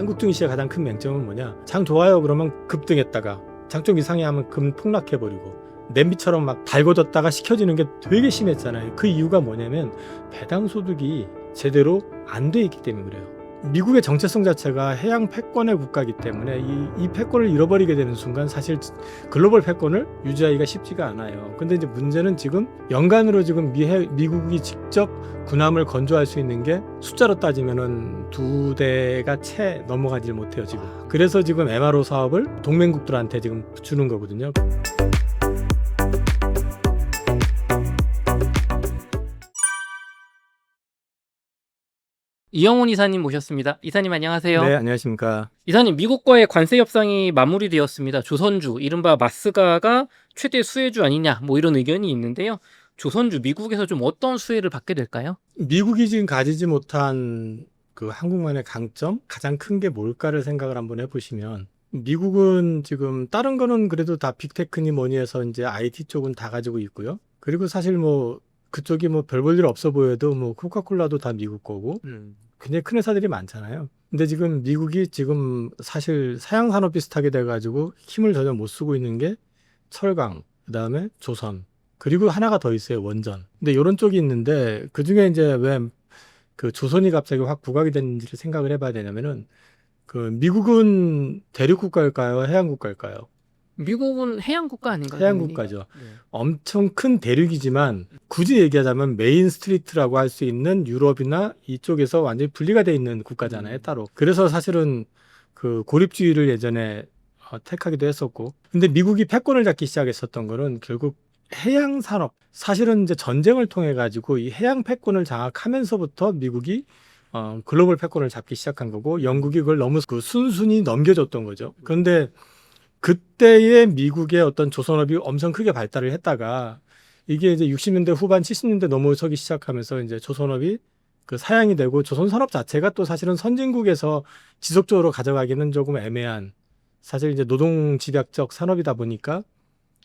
한국중 이시의 가장 큰 맹점은 뭐냐? 장 좋아요 그러면 급등했다가 장 좀 이상해 하면 금 폭락해버리고 냄비처럼 막 달궈졌다가 식혀지는 게 되게 심했잖아요. 그 이유가 뭐냐면 배당 소득이 제대로 안 돼 있기 때문에 그래요. 미국의 정체성 자체가 해양 패권의 국가이기 때문에 이, 이 패권을 잃어버리게 되는 순간 사실 글로벌 패권을 유지하기가 쉽지가 않아요. 근데 이제 문제는 지금 연간으로 지금 미, 미국이 직접 군함을 건조할 수 있는 게 숫자로 따지면은 두 대가 채 넘어가질 못해요 지금. 그래서 지금 MRO 사업을 동맹국들한테 지금 주는 거거든요. 이영훈 이사님 모셨습니다. 이사님 안녕하세요. 네, 안녕하십니까. 이사님 미국과의 관세 협상이 마무리되었습니다. 조선주 이른바 마스가가 최대 수혜주 아니냐 뭐 이런 의견이 있는데요. 조선주 미국에서 좀 어떤 수혜를 받게 될까요? 미국이 지금 가지지 못한 그 한국만의 강점 가장 큰 게 뭘까를 생각을 한번 해보시면 미국은 지금 다른 거는 그래도 다 빅테크니 뭐니 해서 이제 IT 쪽은 다 가지고 있고요. 그리고 사실 뭐 그쪽이 뭐 별 볼 일 없어 보여도 뭐 코카콜라도 다 미국 거고 굉장히 큰 회사들이 많잖아요. 근데 지금 미국이 지금 사실 사양 산업 비슷하게 돼가지고 힘을 전혀 못 쓰고 있는 게 철강, 그 다음에 조선, 그리고 하나가 더 있어요 원전. 근데 이런 쪽이 있는데 그 중에 이제 왜 그 조선이 갑자기 확 부각이 됐는지를 생각을 해봐야 되냐면은 그 미국은 대륙 국가일까요, 해양 국가일까요? 미국은 해양 국가 아닌가요? 해양 당연히? 국가죠. 네. 엄청 큰 대륙이지만 굳이 얘기하자면 메인 스트리트라고 할 수 있는 유럽이나 이쪽에서 완전히 분리가 돼 있는 국가잖아요, 음. 따로. 그래서 사실은 그 고립주의를 예전에 어, 택하기도 했었고. 근데 미국이 패권을 잡기 시작했었던 거는 결국 해양 산업. 사실은 이제 전쟁을 통해 가지고 이 해양 패권을 장악하면서부터 미국이 어, 글로벌 패권을 잡기 시작한 거고 영국이 그걸 너무 그 순순히 넘겨줬던 거죠. 그런데 그때의 미국의 어떤 조선업이 엄청 크게 발달을 했다가 이게 이제 60년대 후반 70년대 넘어서기 시작하면서 이제 조선업이 그 사양이 되고 조선 산업 자체가 또 사실은 선진국에서 지속적으로 가져가기는 조금 애매한 사실 이제 노동 집약적 산업이다 보니까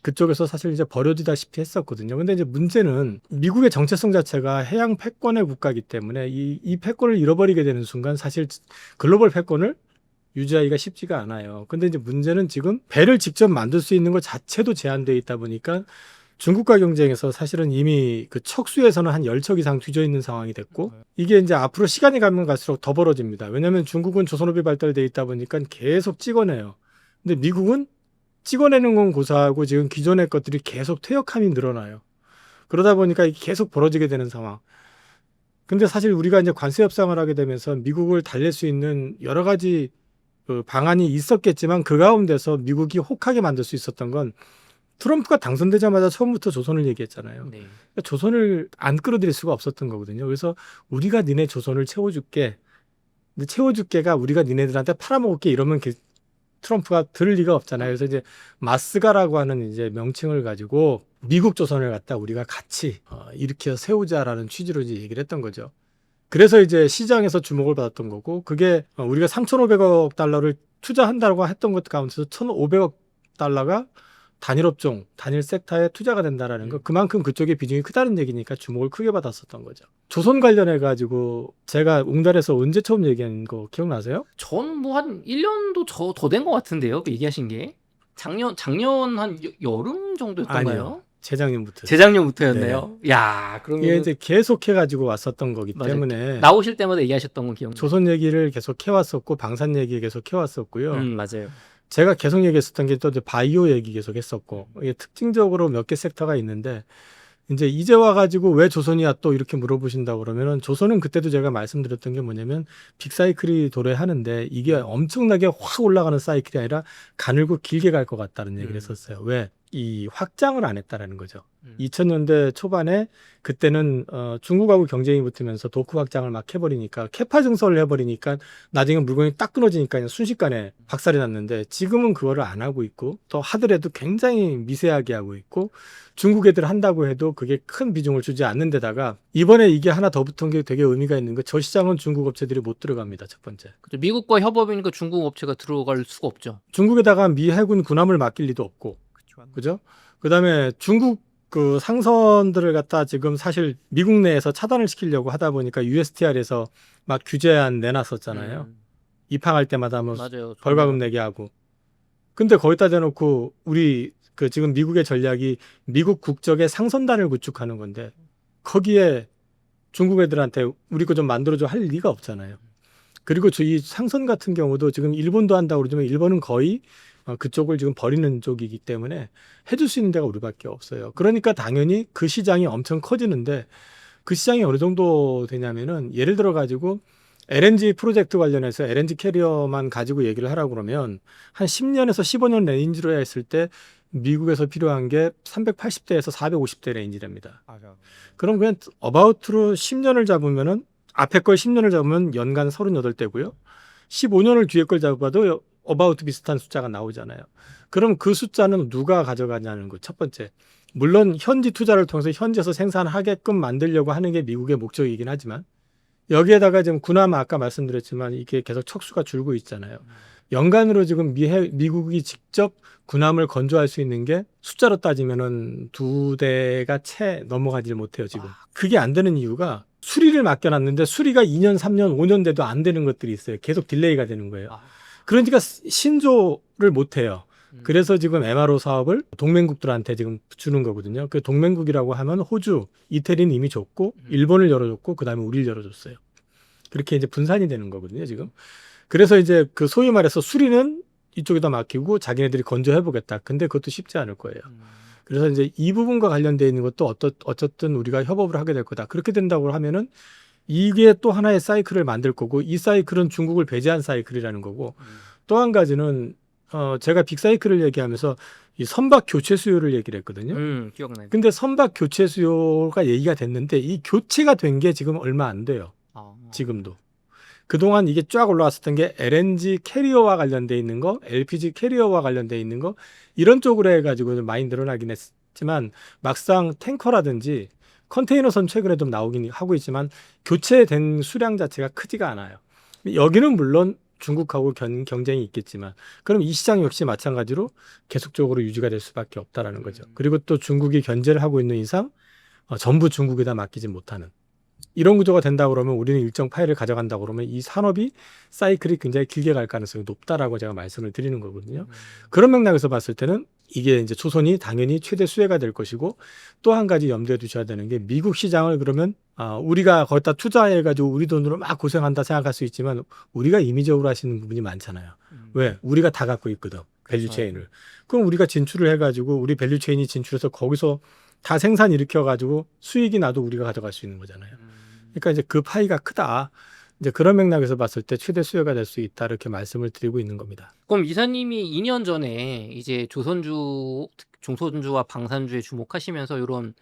그쪽에서 사실 이제 버려지다시피 했었거든요. 근데 이제 문제는 미국의 정체성 자체가 해양 패권의 국가이기 때문에 이, 이 패권을 잃어버리게 되는 순간 사실 글로벌 패권을 유지하기가 쉽지가 않아요. 근데 이제 문제는 지금 배를 직접 만들 수 있는 것 자체도 제한되어 있다 보니까 중국과 경쟁에서 사실은 이미 그 척수에서는 한 10척 이상 뒤져 있는 상황이 됐고 이게 이제 앞으로 시간이 가면 갈수록 더 벌어집니다. 왜냐하면 중국은 조선업이 발달돼 있다 보니까 계속 찍어내요. 근데 미국은 찍어내는 건 고사하고 지금 기존의 것들이 계속 퇴역함이 늘어나요. 그러다 보니까 이게 계속 벌어지게 되는 상황. 근데 사실 우리가 이제 관세 협상을 하게 되면서 미국을 달랠 수 있는 여러 가지 그 방안이 있었겠지만 그 가운데서 미국이 혹하게 만들 수 있었던 건 트럼프가 당선되자마자 처음부터 조선을 얘기했잖아요. 네. 그러니까 조선을 안 끌어들일 수가 없었던 거거든요. 그래서 우리가 니네 조선을 채워줄게. 근데 채워줄게가 우리가 니네들한테 팔아먹을게 이러면 그 트럼프가 들을 리가 없잖아요. 그래서 이제 마스가라고 하는 이제 명칭을 가지고 미국 조선을 갖다 우리가 같이 어, 일으켜 세우자라는 취지로 이제 얘기를 했던 거죠. 그래서 이제 시장에서 주목을 받았던 거고 그게 어, 우리가 3,500억 달러를 투자한다고 했던 것 가운데서 1,500억 달러가 단일 업종, 단일 섹터에 투자가 된다라는 거 그만큼 그쪽의 비중이 크다는 얘기니까 주목을 크게 받았었던 거죠. 조선 관련해 가지고 제가 웅달에서 언제 처음 얘기한 거 기억나세요? 전 뭐 한 1년도 더 된 것 같은데요. 그 얘기하신 게. 작년 작년 한 여, 여름 정도였던가요? 재작년부터. 재작년부터였네요. 야, 그러면 이게 이제 계속 해가지고 왔었던 거기 맞아요. 때문에 나오실 때마다 얘기하셨던 건 기억나요. 조선 얘기를 계속 해왔었고 방산 얘기 계속 해왔었고요. 음, 맞아요. 제가 계속 얘기했었던 게 또 바이오 얘기 계속 했었고 이게 특징적으로 몇 개 섹터가 있는데 이제 이제 와가지고 왜 조선이야 또 이렇게 물어보신다 그러면은 조선은 그때도 제가 말씀드렸던 게 뭐냐면 빅사이클이 도래하는데 이게 엄청나게 확 올라가는 사이클이 아니라 가늘고 길게 갈 것 같다는 얘기를 음. 했었어요. 왜? 이 확장을 안 했다라는 거죠. 음. 2000년대 초반에 그때는 어, 중국하고 경쟁이 붙으면서 도크 확장을 막 해버리니까 캐파 증설을 해버리니까 나중에 물건이 딱 끊어지니까 그냥 순식간에 박살이 났는데 지금은 그거를 안 하고 있고 또 하더라도 굉장히 미세하게 하고 있고 중국 애들 한다고 해도 그게 큰 비중을 주지 않는 데다가 이번에 이게 하나 더 붙은 게 되게 의미가 있는 거 저 시장은 중국 업체들이 못 들어갑니다 첫 번째 그죠. 미국과 협업이니까 중국 업체가 들어갈 수가 없죠. 중국에다가 미 해군 군함을 맡길 리도 없고 그죠? 그 다음에 중국 그 상선들을 갖다 지금 사실 미국 내에서 차단을 시키려고 하다 보니까 USTR에서 막 규제안 내놨었잖아요. 음. 입항할 때마다 뭐 맞아요. 벌과금 내게 하고. 근데 거기다 대놓고 우리 그 지금 미국의 전략이 미국 국적의 상선단을 구축하는 건데 거기에 중국 애들한테 우리 거 좀 만들어줘 할 리가 없잖아요. 그리고 저 이 상선 같은 경우도 지금 일본도 한다고 그러지만 일본은 거의 어, 그쪽을 지금 버리는 쪽이기 때문에 해줄 수 있는 데가 우리밖에 없어요. 그러니까 당연히 그 시장이 엄청 커지는데 그 시장이 어느 정도 되냐면은 예를 들어 가지고 LNG 프로젝트 관련해서 LNG 캐리어만 가지고 얘기를 하라고 그러면 한 10년에서 15년 레인지로 했을 때 미국에서 필요한 게 380대에서 450대 레인지랍니다. 그럼 그냥 어바웃으로 10년을 잡으면은 앞에 걸 10년을 잡으면 연간 38대고요. 15년을 뒤에 걸 잡아도 어바웃 비슷한 숫자가 나오잖아요. 그럼 그 숫자는 누가 가져가냐는 거 첫 번째. 물론 현지 투자를 통해서 현지에서 생산하게끔 만들려고 하는 게 미국의 목적이긴 하지만 여기에다가 지금 군함 아까 말씀드렸지만 이게 계속 척수가 줄고 있잖아요. 연간으로 지금 미, 미국이 직접 군함을 건조할 수 있는 게 숫자로 따지면은 두 대가 채 넘어가질 못해요 지금. 그게 안 되는 이유가 수리를 맡겨놨는데 수리가 2년, 3년, 5년 돼도 안 되는 것들이 있어요. 계속 딜레이가 되는 거예요. 아. 그러니까 신조를 못 해요. 음. 그래서 지금 MRO 사업을 동맹국들한테 지금 주는 거거든요. 그 동맹국이라고 하면 호주, 이태리는 이미 줬고 음. 일본을 열어줬고 그 다음에 우리를 열어줬어요. 그렇게 이제 분산이 되는 거거든요. 지금. 그래서 이제 그 소위 말해서 수리는 이쪽에다 맡기고 자기네들이 건조해 보겠다. 근데 그것도 쉽지 않을 거예요. 음. 그래서 이제 이 부분과 관련돼 있는 것도 어떠, 어쨌든 우리가 협업을 하게 될 거다. 그렇게 된다고 하면은 이게 또 하나의 사이클을 만들 거고 이 사이클은 중국을 배제한 사이클이라는 거고 음. 또한 가지는 어 제가 빅사이클을 얘기하면서 이 선박 교체 수요를 얘기를 했거든요. 음, 기억나요. 근데 선박 교체 수요가 얘기가 됐는데 이 교체가 된 게 지금 얼마 안 돼요. 아. 지금도. 그동안 이게 쫙 올라왔었던 게 LNG 캐리어와 관련돼 있는 거, LPG 캐리어와 관련돼 있는 거 이런 쪽으로 해 가지고 좀 많이 늘어나긴 했지만 막상 탱커라든지 컨테이너선 최근에 좀 나오긴 하고 있지만 교체된 수량 자체가 크지가 않아요. 여기는 물론 중국하고 견- 경쟁이 있겠지만 그럼 이 시장 역시 마찬가지로 계속적으로 유지가 될 수밖에 없다라는 거죠. 그리고 또 중국이 견제를 하고 있는 이상 어, 전부 중국에다 맡기지 못하는 이런 구조가 된다 그러면 우리는 일정 파일을 가져간다 그러면 이 산업이 사이클이 굉장히 길게 갈 가능성이 높다라고 제가 말씀을 드리는 거거든요. 음. 그런 맥락에서 봤을 때는 이게 이제 조선이 당연히 최대 수혜가 될 것이고 또 한 가지 염두에 두셔야 되는 게 미국 시장을 그러면 아, 우리가 거기다 투자해 가지고 우리 돈으로 막 고생한다 생각할 수 있지만 우리가 임의적으로 하시는 부분이 많잖아요. 음. 왜? 우리가 다 갖고 있거든. 밸류 그렇죠. 체인을. 그럼 우리가 진출을 해 가지고 우리 밸류 체인이 진출해서 거기서 다 생산 일으켜 가지고 수익이 나도 우리가 가져갈 수 있는 거잖아요. 음. 그러니까 이제 그 파이가 크다. 이제 그런 맥락에서 봤을 때 최대 수요가 될 수 있다 이렇게 말씀을 드리고 있는 겁니다. 그럼 이사님이 2년 전에 이제 조선주, 중소주와 방산주에 주목하시면서 이런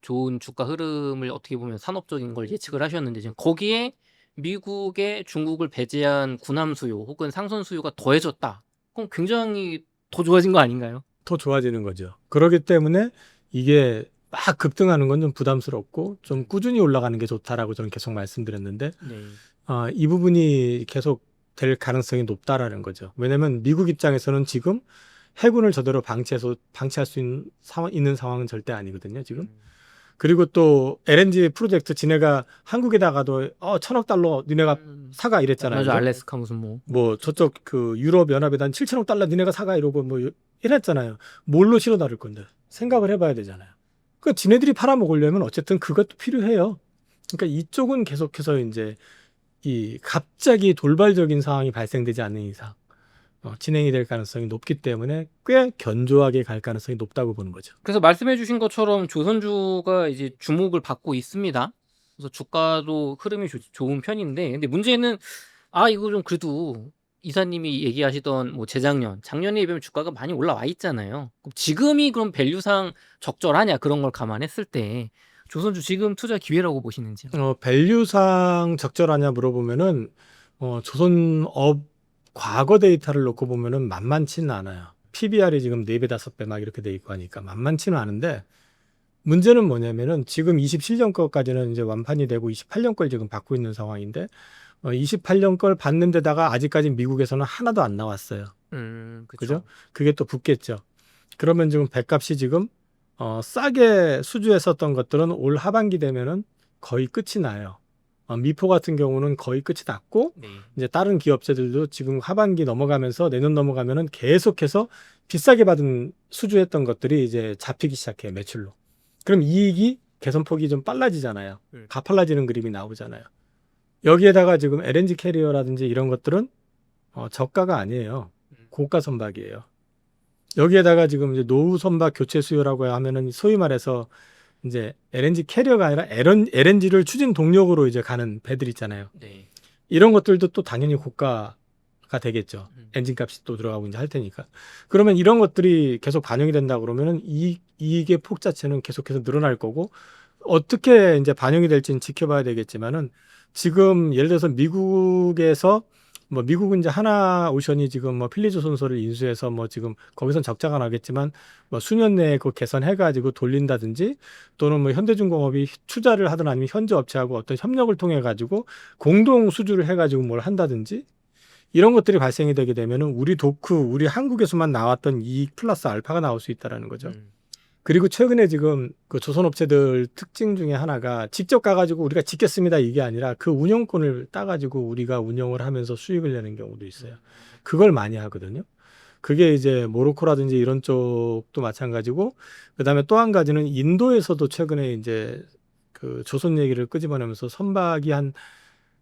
좋은 주가 흐름을 어떻게 보면 산업적인 걸 예측을 하셨는데 지금 거기에 미국의 중국을 배제한 군함 수요 혹은 상선 수요가 더해졌다. 그럼 굉장히 더 좋아진 거 아닌가요? 더 좋아지는 거죠. 그렇기 때문에 이게 막 급등하는 건 좀 부담스럽고 좀 꾸준히 올라가는 게 좋다라고 저는 계속 말씀드렸는데 네. 어, 이 부분이 계속 될 가능성이 높다라는 거죠. 왜냐하면 미국 입장에서는 지금 해군을 저대로 방치해서 방치할 수 있는 상황, 있는 상황은 절대 아니거든요. 지금 그리고 또 LNG 프로젝트 지네가 한국에다가도 어 천억 달러 니네가 음. 사가 이랬잖아요. 맞아? 알래스카 무슨 뭐 뭐 저쪽 그 유럽 연합에다 7천억 달러 니네가 사가 이러고 뭐 이랬잖아요. 뭘로 실어 나를 건데 생각을 해봐야 되잖아요. 그 지네들이 팔아먹으려면 어쨌든 그것도 필요해요. 그러니까 이쪽은 계속해서 이제 이 갑자기 돌발적인 상황이 발생되지 않는 이상 어, 진행이 될 가능성이 높기 때문에 꽤 견조하게 갈 가능성이 높다고 보는 거죠. 그래서 말씀해주신 것처럼 조선주가 이제 주목을 받고 있습니다. 그래서 주가도 흐름이 좋- 좋은 편인데, 근데 문제는 아 이거 좀 그래도 이사님이 얘기하시던 뭐 재작년, 작년에 비하면 주가가 많이 올라와 있잖아요. 그럼 지금이 그럼 밸류상 적절하냐 그런 걸 감안했을 때 조선주 지금 투자 기회라고 보시는지요? 어, 밸류상 적절하냐 물어보면은 어, 조선업 과거 데이터를 놓고 보면은 만만치는 않아요. PBR이 지금 4배, 5배 막 이렇게 돼 있고 하니까 만만치는 않은데 문제는 뭐냐면은 지금 27년 거까지는 이제 완판이 되고 28년 걸 지금 받고 있는 상황인데 어, 28년 걸 받는 데다가 아직까지 미국에서는 하나도 안 나왔어요. 음, 그죠? 그게 또 붙겠죠. 그러면 지금 배값이 지금 어, 싸게 수주했었던 것들은 올 하반기 되면은 거의 끝이 나요. 어, 미포 같은 경우는 거의 끝이 났고 네. 이제 다른 기업체들도 지금 하반기 넘어가면서 내년 넘어가면은 계속해서 비싸게 받은 수주했던 것들이 이제 잡히기 시작해요 매출로. 그럼 이익이 개선폭이 좀 빨라지잖아요. 음. 가팔라지는 그림이 나오잖아요. 여기에다가 지금 LNG 캐리어라든지 이런 것들은 어, 저가가 아니에요. 음. 고가 선박이에요. 여기에다가 지금 이제 노후 선박 교체 수요라고 하면은 소위 말해서 이제 LNG 캐리어가 아니라 LNG를 추진 동력으로 이제 가는 배들 있잖아요. 네. 이런 것들도 또 당연히 고가가 되겠죠. 음. 엔진 값이 또 들어가고 이제 할 테니까. 그러면 이런 것들이 계속 반영이 된다 그러면은 이익, 이익의 폭 자체는 계속해서 늘어날 거고 어떻게 이제 반영이 될지는 지켜봐야 되겠지만은 지금 예를 들어서 미국에서 뭐 미국은 이제 하나 오션이 지금 뭐 필리조선소를 인수해서 뭐 지금 거기선 적자가 나겠지만 뭐 수년 내에 그 개선해 가지고 돌린다든지 또는 뭐 현대중공업이 투자를 하든 아니면 현지 업체하고 어떤 협력을 통해 가지고 공동 수주를 해 가지고 뭘 한다든지 이런 것들이 발생이 되게 되면은 우리 도크 우리 한국에서만 나왔던 이익 플러스 알파가 나올 수 있다라는 거죠. 음. 그리고 최근에 지금 그 조선업체들 특징 중에 하나가 직접 가가지고 우리가 짓겠습니다 이게 아니라 그 운영권을 따가지고 우리가 운영을 하면서 수익을 내는 경우도 있어요. 그걸 많이 하거든요. 그게 이제 모로코라든지 이런 쪽도 마찬가지고 그다음에 또 한 가지는 인도에서도 최근에 이제 그 조선 얘기를 끄집어내면서 선박이 한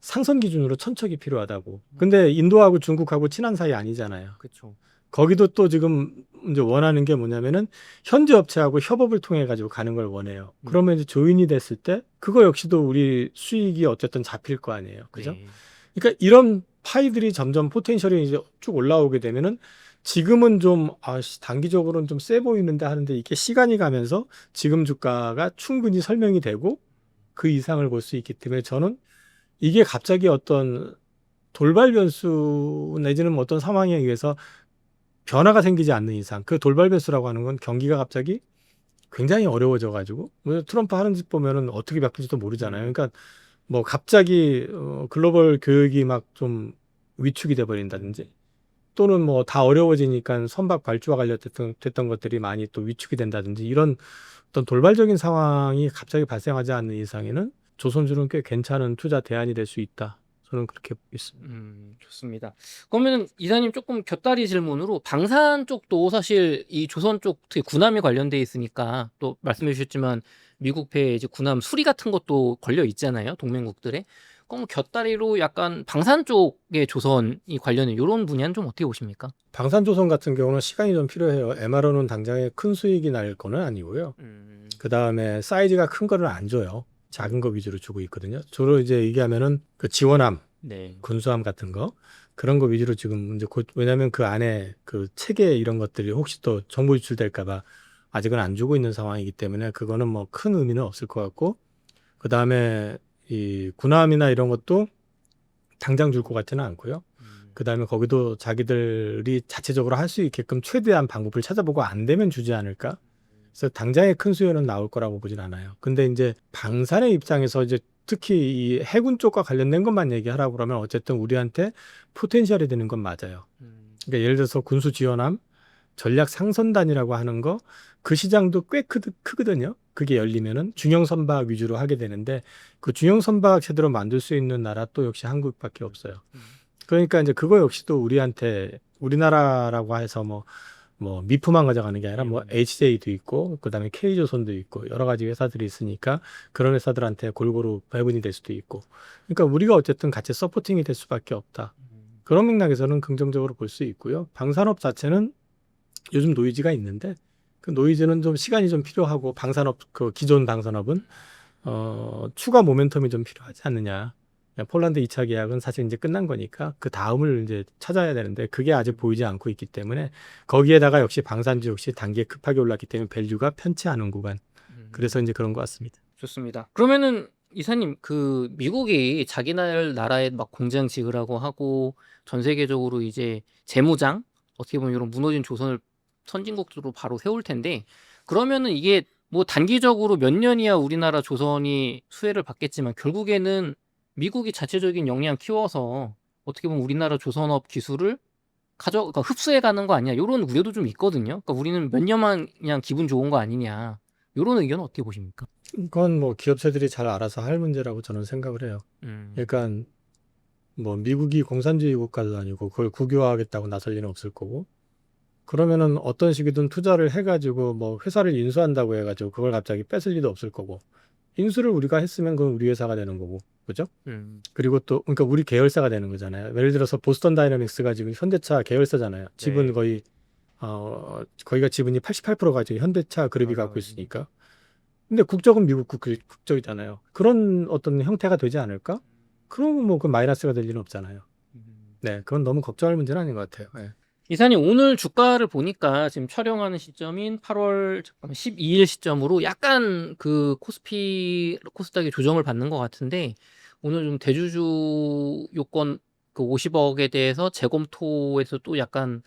상선 기준으로 천척이 필요하다고. 근데 인도하고 중국하고 친한 사이 아니잖아요. 그렇죠. 거기도 또 지금 이제 원하는 게 뭐냐면은 현지 업체하고 협업을 통해 가지고 가는 걸 원해요. 음. 그러면 이제 조인이 됐을 때 그거 역시도 우리 수익이 어쨌든 잡힐 거 아니에요. 그죠? 네. 그러니까 이런 파이들이 점점 포텐셜이 이제 쭉 올라오게 되면은 지금은 좀 아씨 단기적으로는 좀 세 보이는데 하는데 이게 시간이 가면서 지금 주가가 충분히 설명이 되고 그 이상을 볼 수 있기 때문에 저는 이게 갑자기 어떤 돌발 변수 내지는 뭐 어떤 상황에 의해서 변화가 생기지 않는 이상 그 돌발 변수라고 하는 건 경기가 갑자기 굉장히 어려워져 가지고 뭐 트럼프 하는 짓 보면은 어떻게 바뀔지도 모르잖아요. 그러니까 뭐 갑자기 어, 글로벌 교육이 막 좀 위축이 돼 버린다든지 또는 뭐 다 어려워지니까 선박 발주와 관련됐던 됐던 것들이 많이 또 위축이 된다든지 이런 어떤 돌발적인 상황이 갑자기 발생하지 않는 이상에는 조선주는 꽤 괜찮은 투자 대안이 될 수 있다. 저는 그렇게 있습니다. 음, 좋습니다. 그러면은 이사님 조금 곁다리 질문으로 방산 쪽도 사실 이 조선 쪽 특히 군함이 관련돼 있으니까 또 말씀해 주셨지만 미국배 이제 군함 수리 같은 것도 걸려 있잖아요. 동맹국들에. 그럼 곁다리로 약간 방산 쪽의 조선이 관련된 이런 분야는 좀 어떻게 보십니까? 방산 조선 같은 경우는 시간이 좀 필요해요. MRO는 당장에 큰 수익이 날 거는 아니고요. 음, 그 다음에 사이즈가 큰 거를 안 줘요. 작은 거 위주로 주고 있거든요. 주로 이제 얘기하면은 그 지원함, 네. 군수함 같은 거 그런 거 위주로 지금 이제 곧 왜냐하면 그 안에 그 체계 이런 것들이 혹시 또 정보 유출될까봐 아직은 안 주고 있는 상황이기 때문에 그거는 뭐 큰 의미는 없을 것 같고 그 다음에 이 군함이나 이런 것도 당장 줄 것 같지는 않고요. 음, 그 다음에 거기도 자기들이 자체적으로 할 수 있게끔 최대한 방법을 찾아보고 안 되면 주지 않을까? 그래서 당장의 큰 수요는 나올 거라고 보진 않아요. 근데 이제 방산의 입장에서 이제 특히 이 해군 쪽과 관련된 것만 얘기하라고 그러면 어쨌든 우리한테 포텐셜이 되는 건 맞아요. 음, 그러니까 예를 들어서 군수 지원함, 전략 상선단이라고 하는 거 그 시장도 꽤 크, 크거든요. 그게 열리면은 중형 선박 위주로 하게 되는데 그 중형 선박 제대로 만들 수 있는 나라 또 역시 한국밖에 없어요. 음. 그러니까 이제 그거 역시도 우리한테 우리나라라고 해서 뭐 뭐 미프만 가져가는 게 아니라 뭐 HJ도 있고 그다음에 K조선도 있고 여러 가지 회사들이 있으니까 그런 회사들한테 골고루 배분이 될 수도 있고 그러니까 우리가 어쨌든 같이 서포팅이 될 수밖에 없다. 음, 그런 맥락에서는 긍정적으로 볼 수 있고요. 방산업 자체는 요즘 노이즈가 있는데 그 노이즈는 좀 시간이 좀 필요하고 방산업 그 기존 방산업은 어 추가 모멘텀이 좀 필요하지 않느냐. 폴란드 2차 계약은 사실 이제 끝난 거니까 그 다음을 이제 찾아야 되는데 그게 아직 보이지 않고 있기 때문에 거기에다가 역시 방산주 역시 단계 급하게 올랐기 때문에 밸류가 편치 않은 구간. 음. 그래서 이제 그런 것 같습니다. 좋습니다. 그러면은 이사님 그 미국이 자기 날- 나라에 막 공장 지으라고 하고 전 세계적으로 이제 재무장 어떻게 보면 이런 무너진 조선을 선진국으로 바로 세울 텐데 그러면은 이게 뭐 단기적으로 몇 년이야 우리나라 조선이 수혜를 받겠지만 결국에는 미국이 자체적인 역량 키워서 어떻게 보면 우리나라 조선업 기술을 가져 그러니까 흡수해 가는 거 아니냐 이런 우려도 좀 있거든요. 그러니까 우리는 몇 년만 그냥 기분 좋은 거 아니냐. 요런 의견은 어떻게 보십니까? 그건 뭐 기업체들이 잘 알아서 할 문제라고 저는 생각을 해요. 음. 그러니까 뭐 미국이 공산주의 국가도 아니고 그걸 국유화하겠다고 나설 리는 없을 거고 그러면은 어떤 식이든 투자를 해가지고 뭐 회사를 인수한다고 해가지고 그걸 갑자기 뺏을 리도 없을 거고 인수를 우리가 했으면 그건 우리 회사가 되는 거고 그죠? 음. 그리고 또 그러니까 우리 계열사가 되는 거잖아요. 예를 들어서 보스턴 다이나믹스가 지금 현대차 계열사잖아요. 지분 네. 거의 어 거기가 지분이 88%가 지금 현대차 그룹이 맞아요. 갖고 있으니까. 근데 국적은 미국 국, 국적이잖아요. 그런 어떤 형태가 되지 않을까? 그러면 뭐 그 마이너스가 될 일은 없잖아요. 네, 그건 너무 걱정할 문제는 아닌 것 같아요. 예. 이사님 오늘 주가를 보니까 지금 촬영하는 시점인 8월 잠깐만 12일 시점으로 약간 그 코스피 코스닥이 조정을 받는 것 같은데 오늘 좀 대주주 요건 그 50억에 대해서 재검토에서 또 약간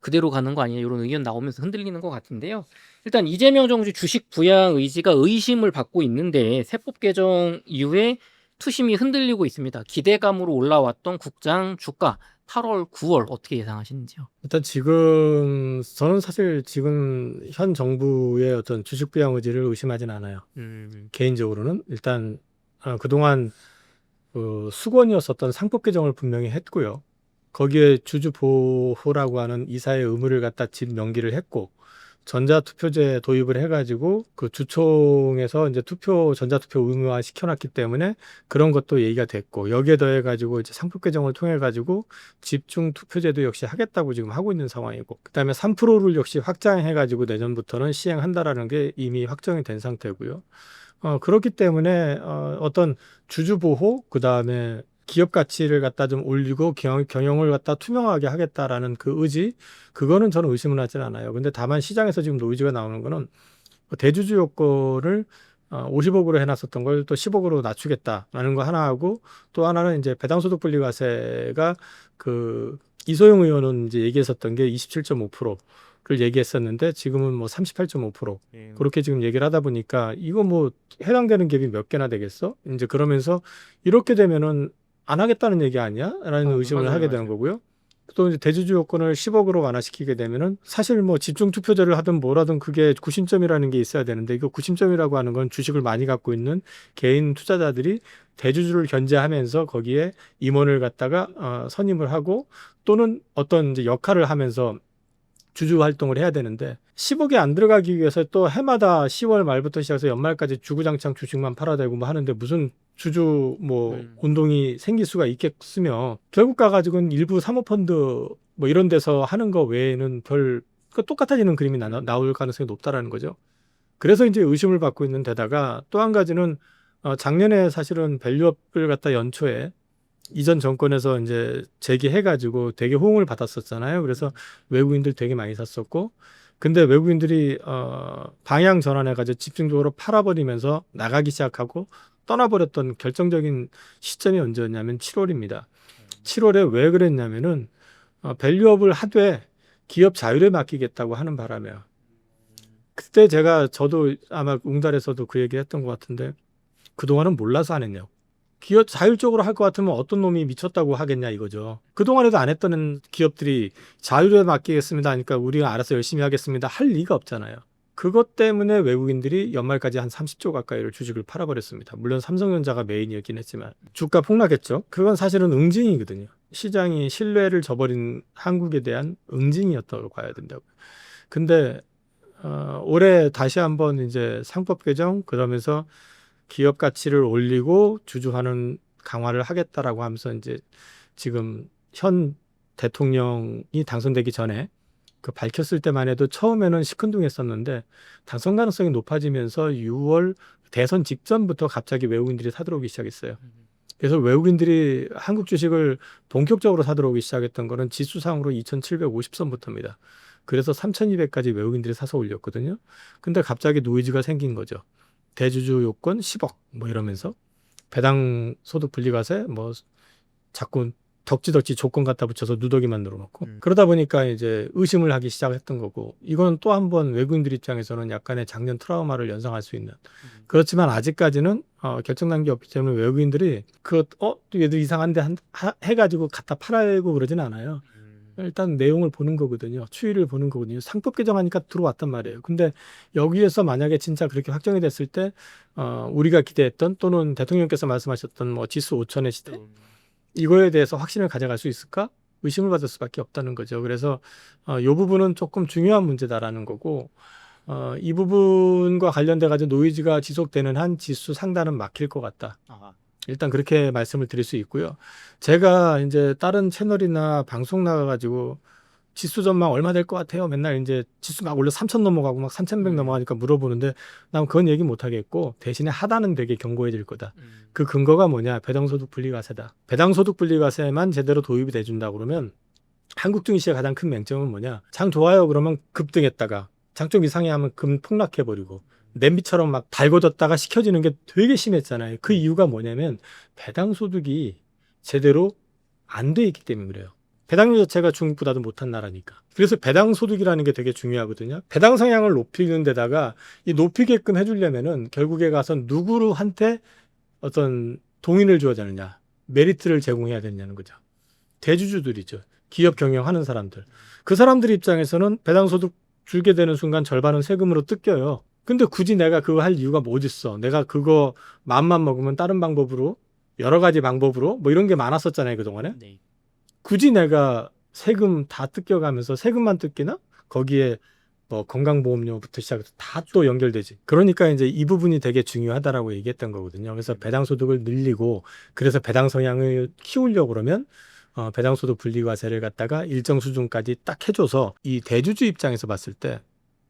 그대로 가는 거 아니냐 이런 의견 나오면서 흔들리는 것 같은데요. 일단 이재명 정부 주식 부양 의지가 의심을 받고 있는데 세법 개정 이후에 투심이 흔들리고 있습니다. 기대감으로 올라왔던 국장 주가 8월, 9월 어떻게 예상하시는지요? 일단 지금 저는 사실 지금 현 정부의 어떤 주식 부양 의지를 의심하진 않아요. 음, 개인적으로는 일단 어, 그동안 그 수건이었었던 상법 개정을 분명히 했고요. 거기에 주주 보호라고 하는 이사의 의무를 갖다 집 명기를 했고 전자투표제 도입을 해가지고 그 주총에서 이제 투표 전자투표 의무화 시켜놨기 때문에 그런 것도 얘기가 됐고 여기에 더해가지고 이제 상법 개정을 통해가지고 집중 투표제도 역시 하겠다고 지금 하고 있는 상황이고 그다음에 3%를 역시 확장해가지고 내년부터는 시행한다라는 게 이미 확정이 된 상태고요. 어, 그렇기 때문에 어, 어떤 주주 보호 그 다음에 기업 가치를 갖다 좀 올리고 경, 경영 을 갖다 투명하게 하겠다라는 그 의지 그거는 저는 의심은 하진 않아요. 근데 다만 시장에서 지금 노이즈가 나오는 거는 그 대주주 요건을 어, 50억으로 해놨었던 걸 또 10억으로 낮추겠다라는 거 하나 하고 또 하나는 이제 배당소득 분리과세가 그 이소영 의원은 이제 얘기했었던 게 27.5%를 얘기했었는데 지금은 뭐 38.5% 그렇게 지금 얘기를 하다 보니까 이거 뭐 해당되는 갭이 몇 개나 되겠어? 이제 그러면서 이렇게 되면은 안 하겠다는 얘기 아니야? 라는 어, 의심을 맞아요, 하게 맞아요. 되는 거고요. 또 이제 대주주 요건을 10억으로 완화시키게 되면은 사실 뭐 집중 투표제를 하든 뭐라든 그게 구심점이라는 게 있어야 되는데 이거 구심점이라고 하는 건 주식을 많이 갖고 있는 개인 투자자들이 대주주를 견제하면서 거기에 임원을 갖다가 어, 선임을 하고 또는 어떤 이제 역할을 하면서 주주 활동을 해야 되는데 10억이 안 들어가기 위해서 또 해마다 10월 말부터 시작해서 연말까지 주구장창 주식만 팔아대고 뭐 하는데 무슨 주주 뭐 음. 운동이 생길 수가 있겠으며 결국 가가지고는 일부 사모펀드 뭐 이런 데서 하는 거 외에는 별그 똑같아지는 그림이 나, 나올 가능성이 높다라는 거죠. 그래서 이제 의심을 받고 있는 데다가 또 한 가지는 어, 작년에 사실은 밸류업을 갖다 연초에 이전 정권에서 이제 제기해가지고 되게 호응을 받았었잖아요. 그래서 외국인들 되게 많이 샀었고, 근데 외국인들이 어, 방향 전환해가지고 집중적으로 팔아버리면서 나가기 시작하고 떠나버렸던 결정적인 시점이 언제였냐면 7월입니다. 7월에 왜 그랬냐면은 어, 밸류업을 하되 기업 자율에 맡기겠다고 하는 바람에요. 그때 제가 저도 아마 웅달에서도 그 얘기 했던 것 같은데 그동안은 몰라서 안 했냐고. 기업 자율적으로 할 것 같으면 어떤 놈이 미쳤다고 하겠냐 이거죠. 그동안에도 안 했던 기업들이 자율에 맡기겠습니다 하니까 우리가 알아서 열심히 하겠습니다 할 리가 없잖아요. 그것 때문에 외국인들이 연말까지 한 30조 가까이를 주식을 팔아버렸습니다. 물론 삼성전자가 메인이었긴 했지만 주가 폭락했죠. 그건 사실은 응징이거든요. 시장이 신뢰를 저버린 한국에 대한 응징이었다고 봐야 된다고. 근데 어, 올해 다시 한번 이제 상법 개정 그러면서 기업 가치를 올리고 주주하는 강화를 하겠다라고 하면서 이제 지금 현 대통령이 당선되기 전에 그 밝혔을 때만 해도 처음에는 시큰둥했었는데 당선 가능성이 높아지면서 6월 대선 직전부터 갑자기 외국인들이 사들어오기 시작했어요. 그래서 외국인들이 한국 주식을 본격적으로 사들어오기 시작했던 거는 지수상으로 2,750선부터입니다. 그래서 3,200까지 외국인들이 사서 올렸거든요. 근데 갑자기 노이즈가 생긴 거죠. 대주주 요건 10억 뭐 이러면서 배당 소득 분리과세 뭐 자꾸 덕지덕지 조건 갖다 붙여서 누더기 만들어 놓고 음. 그러다 보니까 이제 의심을 하기 시작했던 거고 이건 또 한 번 외국인들 입장에서는 약간의 작년 트라우마를 연상할 수 있는 그렇지만 아직까지는 어, 결정 단계 없기 때문에 외국인들이 그어 얘들 이상한데 한, 하, 해가지고 갖다 팔아야고 그러진 않아요. 일단 내용을 보는 거거든요. 추이를 보는 거거든요. 상법 개정하니까 들어왔단 말이에요. 근데 여기에서 만약에 진짜 그렇게 확정이 됐을 때 어, 우리가 기대했던 또는 대통령께서 말씀하셨던 뭐 지수 5천의 시대 이거에 대해서 확신을 가져갈 수 있을까? 의심을 받을 수밖에 없다는 거죠. 그래서 어, 이 부분은 조금 중요한 문제다라는 거고 어, 이 부분과 관련돼 가지고 노이즈가 지속되는 한 지수 상단은 막힐 것 같다. 아, 일단 그렇게 말씀을 드릴 수 있고요. 제가 이제 다른 채널이나 방송 나가가지고 지수 전망 얼마 될 것 같아요. 맨날 이제 지수 막 올려 3천 넘어가고 막 3,100 음. 넘어가니까 물어보는데 난 그건 얘기 못 하겠고 대신에 하단은 되게 견고해질 거다. 음. 그 근거가 뭐냐? 배당소득 분리과세다. 배당소득 분리과세만 제대로 도입이 돼준다 그러면 한국 증시의 가장 큰 맹점은 뭐냐? 장 좋아요 그러면 급등했다가 장 좀 이상해 하면 금 폭락해버리고 냄비처럼 막 달궈졌다가 식혀지는 게 되게 심했잖아요. 그 이유가 뭐냐면 배당소득이 제대로 안 돼 있기 때문에 그래요. 배당률 자체가 중국보다도 못한 나라니까. 그래서 배당 소득이라는 게 되게 중요하거든요. 배당 성향을 높이는 데다가 이 높이게끔 해주려면은 결국에 가서 누구한테 어떤 동인을 줘야 되느냐, 메리트를 제공해야 되느냐는 거죠. 대주주들이죠. 기업 경영하는 사람들. 그 사람들 입장에서는 배당 소득 줄게 되는 순간 절반은 세금으로 뜯겨요. 근데 굳이 내가 그거 할 이유가 뭐 어딨어. 내가 그거 마음만 먹으면 다른 방법으로 여러 가지 방법으로 뭐 이런 게 많았었잖아요 그동안에. 네. 굳이 내가 세금 다 뜯겨가면서 세금만 뜯기나? 거기에 뭐 건강보험료부터 시작해서 다 또 연결되지. 그러니까 이제 이 부분이 되게 중요하다라고 얘기했던 거거든요. 그래서 배당 소득을 늘리고 그래서 배당 성향을 키우려고 그러면 어, 배당소득 분리과세를 갖다가 일정 수준까지 딱 해줘서 이 대주주 입장에서 봤을 때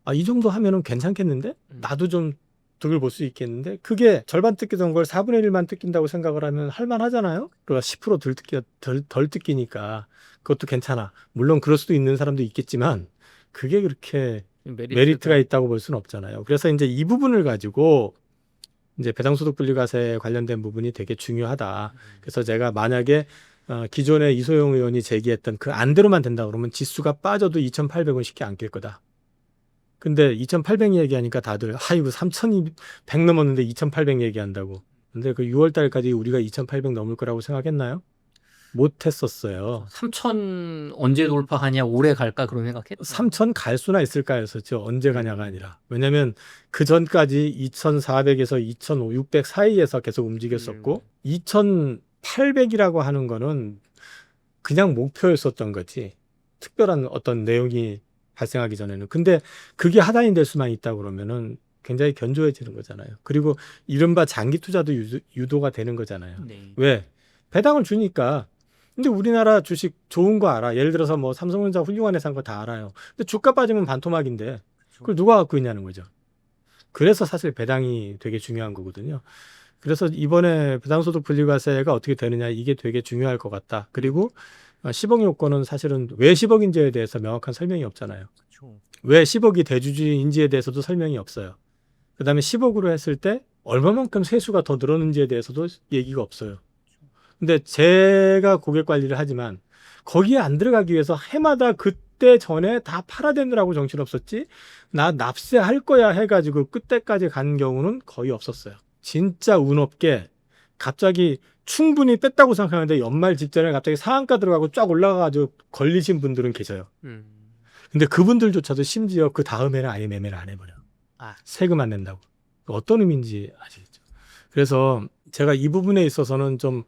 아, 이 정도 하면은 괜찮겠는데? 음. 나도 좀 득을 볼 수 있겠는데? 그게 절반 뜯기던 걸 4분의 1만 뜯긴다고 생각을 하면 할만하잖아요? 그러니까 10%덜 뜯기, 덜, 덜 뜯기니까 그것도 괜찮아. 물론 그럴 수도 있는 사람도 있겠지만 그게 그렇게 메리트가, 메리트가 있다고 볼 수는 없잖아요. 그래서 이제 이 부분을 가지고 이제 배당소득 분리과세 관련된 부분이 되게 중요하다. 음. 그래서 제가 만약에 어, 기존에 이소영 의원이 제기했던 그 안대로만 된다 그러면 지수가 빠져도 2,800원 쉽게 안 낄 거다. 근데 2,800 얘기하니까 다들 아이고 3,100 넘었는데 2,800 얘기한다고. 근데 그 6월 달까지 우리가 2,800 넘을 거라고 생각했나요? 못 했었어요. 3천 언제 돌파하냐 오래 갈까 그런 생각했죠. 3천 갈 수나 있을까였었죠. 언제 가냐가 아니라. 왜냐면 그 전까지 2,400에서 2,600 사이에서 계속 움직였었고 2,800이라고 하는 거는 그냥 목표였었던 거지. 특별한 어떤 내용이 발생하기 전에는. 근데 그게 하단이 될 수만 있다 그러면은 굉장히 견조해지는 거잖아요. 그리고 이른바 장기 투자도 유도, 유도 가 되는 거잖아요. 네. 왜? 배당을 주니까. 근데 우리나라 주식 좋은 거 알아. 예를 들어서 뭐 삼성전자 훌륭한 회사인 거 다 알아요. 근데 주가 빠지면 반토막인데 그걸 누가 갖고 있냐는 거죠. 그래서 사실 배당이 되게 중요한 거거든요. 그래서 이번에 배당소득 분리과세가 어떻게 되느냐 이게 되게 중요할 것 같다. 그리고 어, 10억 요건은 사실은 왜 10억인지에 대해서 명확한 설명이 없잖아요. 왜 10억이 대주주인지에 대해서도 설명이 없어요. 그 다음에 10억으로 했을 때 얼마만큼 세수가 더 늘었는지에 대해서도 얘기가 없어요. 근데 제가 고객 관리를 하지만 거기에 안 들어가기 위해서 해마다 그때 전에 다 팔아대느라고 정신없었지 나 납세할 거야 해가지고 끝때까지 간 경우는 거의 없었어요. 진짜 운 없게 갑자기 충분히 뺐다고 생각하는데 연말 직전에 갑자기 상한가 들어가고 쫙 올라가가지고 걸리신 분들은 계셔요. 음. 근데 그분들조차도 심지어 그 다음에는 아예 매매를 안 해버려. 아. 세금 안 낸다고. 어떤 의미인지 아시겠죠? 그래서 제가 이 부분에 있어서는 좀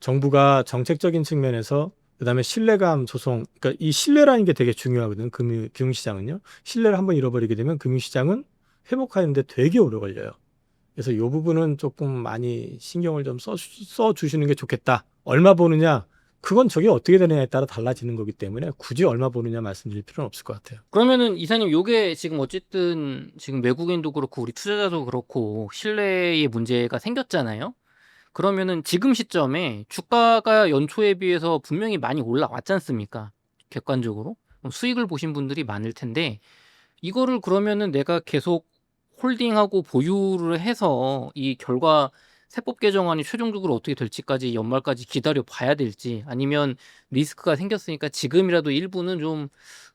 정부가 정책적인 측면에서 그다음에 신뢰감 조성, 그러니까 이 신뢰라는 게 되게 중요하거든요. 금융, 금융시장은요. 신뢰를 한번 잃어버리게 되면 금융시장은 회복하는데 되게 오래 걸려요. 그래서 이 부분은 조금 많이 신경을 좀 써, 써 주시는 게 좋겠다. 얼마 보느냐? 그건 저게 어떻게 되느냐에 따라 달라지는 거기 때문에 굳이 얼마 보느냐 말씀드릴 필요는 없을 것 같아요. 그러면은 이사님 요게 지금 어쨌든 지금 외국인도 그렇고 우리 투자자도 그렇고 신뢰의 문제가 생겼잖아요. 그러면은 지금 시점에 주가가 연초에 비해서 분명히 많이 올라왔지 않습니까? 객관적으로 수익을 보신 분들이 많을 텐데 이거를 그러면은 내가 계속 홀딩하고 보유를 해서 이 결과 세법 개정안이 최종적으로 어떻게 될지까지 연말까지 기다려 봐야 될지 아니면 리스크가 생겼으니까 지금이라도 일부는 좀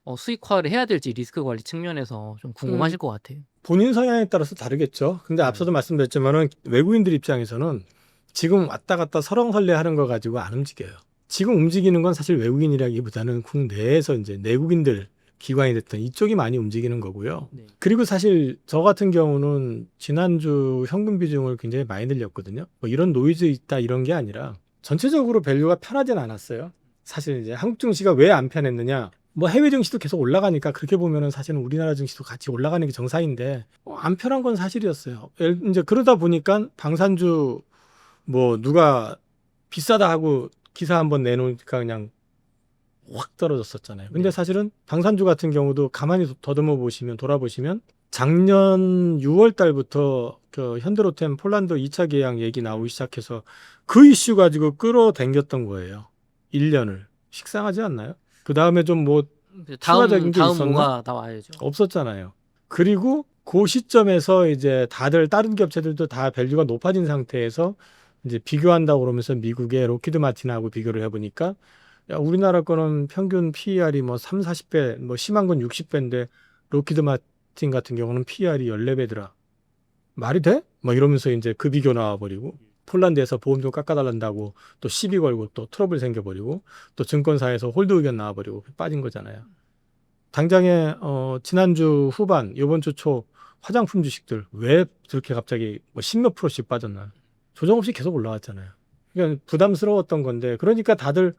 어, 수익화를 해야 될지 리스크 관리 측면에서 좀 궁금하실 것 같아요. 본인 성향에 따라서 다르겠죠. 근데 음. 앞서도 말씀드렸지만은 외국인들 입장에서는 지금 왔다 갔다 설렁설레 하는 거 가지고 안 움직여요. 지금 움직이는 건 사실 외국인이라기보다는 국내에서 이제 내국인들 기관이 됐던 이쪽이 많이 움직이는 거고요. 네. 그리고 사실 저 같은 경우는 지난주 현금 비중을 굉장히 많이 늘렸거든요. 뭐 이런 노이즈 있다 이런 게 아니라 전체적으로 밸류가 편하진 않았어요. 사실 이제 한국 증시가 왜 안 편했느냐? 뭐 해외 증시도 계속 올라가니까 그렇게 보면은 사실은 우리나라 증시도 같이 올라가는 게 정상인데 어, 안 편한 건 사실이었어요. 예, 이제 그러다 보니까 방산주 뭐 누가 비싸다 하고 기사 한번 내놓으니까 그냥 확 떨어졌었잖아요. 근데 네. 사실은 방산주 같은 경우도 가만히 더듬어 보시면 돌아보시면 작년 6월 달부터 그 현대로템 폴란드 2차 계약 얘기 나오기 시작해서 그 이슈 가지고 끌어당겼던 거예요. 1년을. 식상하지 않나요? 그 다음에 좀뭐 다음 추가적인 게 다음 있었나? 뭐가 나와야죠. 없었잖아요. 그리고 그 시점에서 이제 다들 다른 기업체들도 다 밸류가 높아진 상태에서 이제 비교한다고 그러면서 미국의 로키드 마틴하고 비교를 해보니까 야, 우리나라 거는 평균 PER이 뭐 3, 40배, 뭐 심한 건 60배인데 로키드 마틴 같은 경우는 PER이 14배더라. 말이 돼? 뭐 이러면서 이제 그 비교 나와버리고 폴란드에서 보험 좀 깎아달란다고 또 시비 걸고 또 트러블 생겨버리고 또 증권사에서 홀드 의견 나와버리고 빠진 거잖아요. 당장에 어 지난주 후반 요번 주 초 화장품 주식들 왜 그렇게 갑자기 뭐 십몇 프로씩 빠졌나 조정 없이 계속 올라왔잖아요. 그러니까 부담스러웠던 건데 그러니까 다들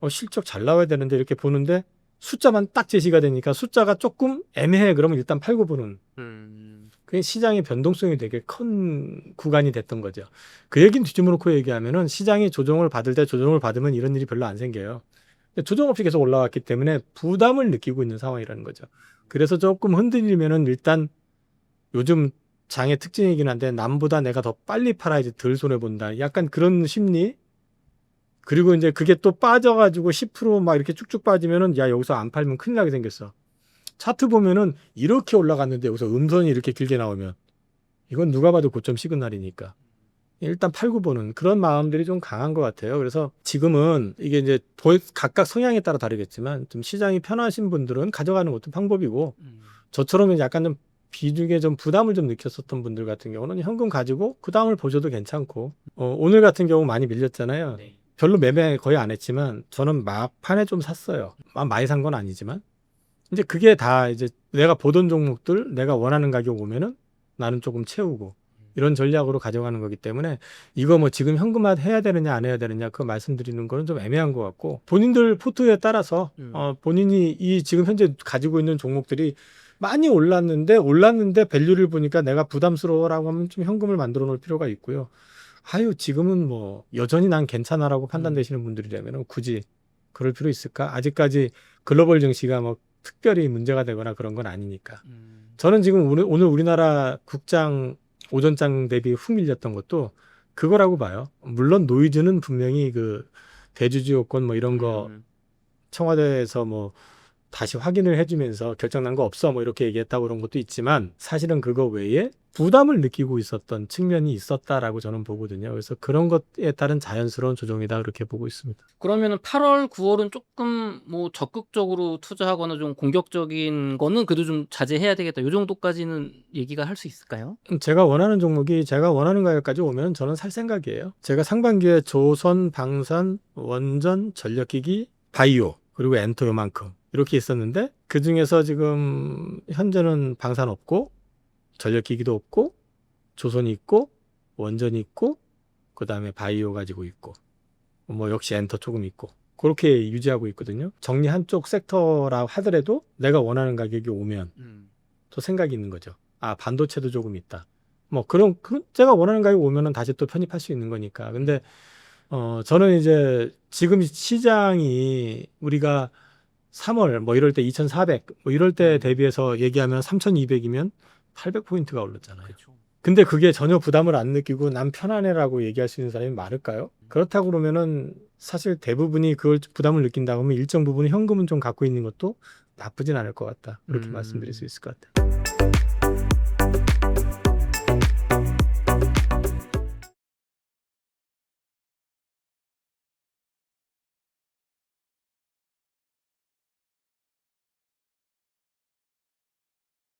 어, 실적 잘 나와야 되는데 이렇게 보는데 숫자만 딱 제시가 되니까 숫자가 조금 애매해 그러면 일단 팔고 보는 음. 그게 시장의 변동성이 되게 큰 구간이 됐던 거죠. 그 얘기는 뒤집어 놓고 얘기하면은 시장이 조정을 받을 때 조정을 받으면 이런 일이 별로 안 생겨요. 조정 없이 계속 올라왔기 때문에 부담을 느끼고 있는 상황이라는 거죠. 그래서 조금 흔들리면은 일단 요즘 장의 특징이긴 한데 남보다 내가 더 빨리 팔아야지 덜 손해 본다. 약간 그런 심리. 그리고 이제 그게 또 빠져가지고 10%막 이렇게 쭉쭉 빠지면은 야 여기서 안 팔면 큰일 나게 생겼어. 차트 보면은 이렇게 올라갔는데 여기서 음선이 이렇게 길게 나오면 이건 누가 봐도 고점 시그널이니까 일단 팔고 보는 그런 마음들이 좀 강한 것 같아요. 그래서 지금은 이게 이제 도- 각각 성향에 따라 다르겠지만 좀 시장이 편하신 분들은 가져가는 것도 방법이고 음. 저처럼 약간 좀 비중에 좀 부담을 좀 느꼈었던 분들 같은 경우는 현금 가지고 그 다음을 보셔도 괜찮고 어, 오늘 같은 경우 많이 밀렸잖아요. 네. 별로 매매 거의 안 했지만 저는 막판에 좀 샀어요. 아, 많이 산 건 아니지만 이제 그게 다 이제 내가 보던 종목들 내가 원하는 가격 오면은 나는 조금 채우고 이런 전략으로 가져가는 거기 때문에 이거 뭐 지금 현금화 해야 되느냐 안 해야 되느냐 그 말씀드리는 거는 좀 애매한 것 같고 본인들 포트에 따라서 음. 어, 본인이 이 지금 현재 가지고 있는 종목들이 많이 올랐는데 올랐는데 밸류를 보니까 내가 부담스러워라고 하면 좀 현금을 만들어 놓을 필요가 있고요. 아유 지금은 뭐 여전히 난 괜찮아라고 판단되시는 분들이라면 굳이 그럴 필요 있을까? 아직까지 글로벌 증시가 뭐 특별히 문제가 되거나 그런 건 아니니까. 음. 저는 지금 오늘, 오늘 우리나라 국장 오전장 대비 훅 밀렸던 것도 그거라고 봐요. 물론 노이즈는 분명히 그 대주주 요건 뭐 이런 거 음. 청와대에서 뭐 다시 확인을 해주면서 결정난 거 없어 뭐 이렇게 얘기했다고 그런 것도 있지만 사실은 그거 외에 부담을 느끼고 있었던 측면이 있었다라고 저는 보거든요. 그래서 그런 것에 따른 자연스러운 조정이다 그렇게 보고 있습니다. 그러면은 8월, 9월은 조금 뭐 적극적으로 투자하거나 좀 공격적인 거는 그래도 좀 자제해야 되겠다. 요 정도까지는 얘기가 할 수 있을까요? 제가 원하는 종목이 제가 원하는 가격까지 오면 저는 살 생각이에요. 제가 상반기에 조선, 방산, 원전, 전력기기, 바이오 그리고 엔터 요만큼 이렇게 있었는데 그 중에서 지금 현재는 방산 없고 전력기기도 없고 조선이 있고 원전이 있고 그 다음에 바이오 가지고 있고 뭐 역시 엔터 조금 있고 그렇게 유지하고 있거든요. 정리 한쪽 섹터라 하더라도 내가 원하는 가격이 오면 음. 또 생각이 있는 거죠. 아 반도체도 조금 있다. 뭐 그런 그 제가 원하는 가격 오면은 다시 또 편입할 수 있는 거니까. 근데 어 저는 이제 지금 시장이 우리가 3월 뭐 이럴 때 2,400, 뭐 이럴 때 대비해서 얘기하면 3,200이면 800포인트가 올랐잖아요. 그렇죠. 근데 그게 전혀 부담을 안 느끼고 난 편안해라고 얘기할 수 있는 사람이 많을까요? 그렇다고 그러면은 사실 대부분이 그걸 부담을 느낀다고 하면 일정 부분 현금은 좀 갖고 있는 것도 나쁘진 않을 것 같다. 이렇게 음. 말씀드릴 수 있을 것 같아요.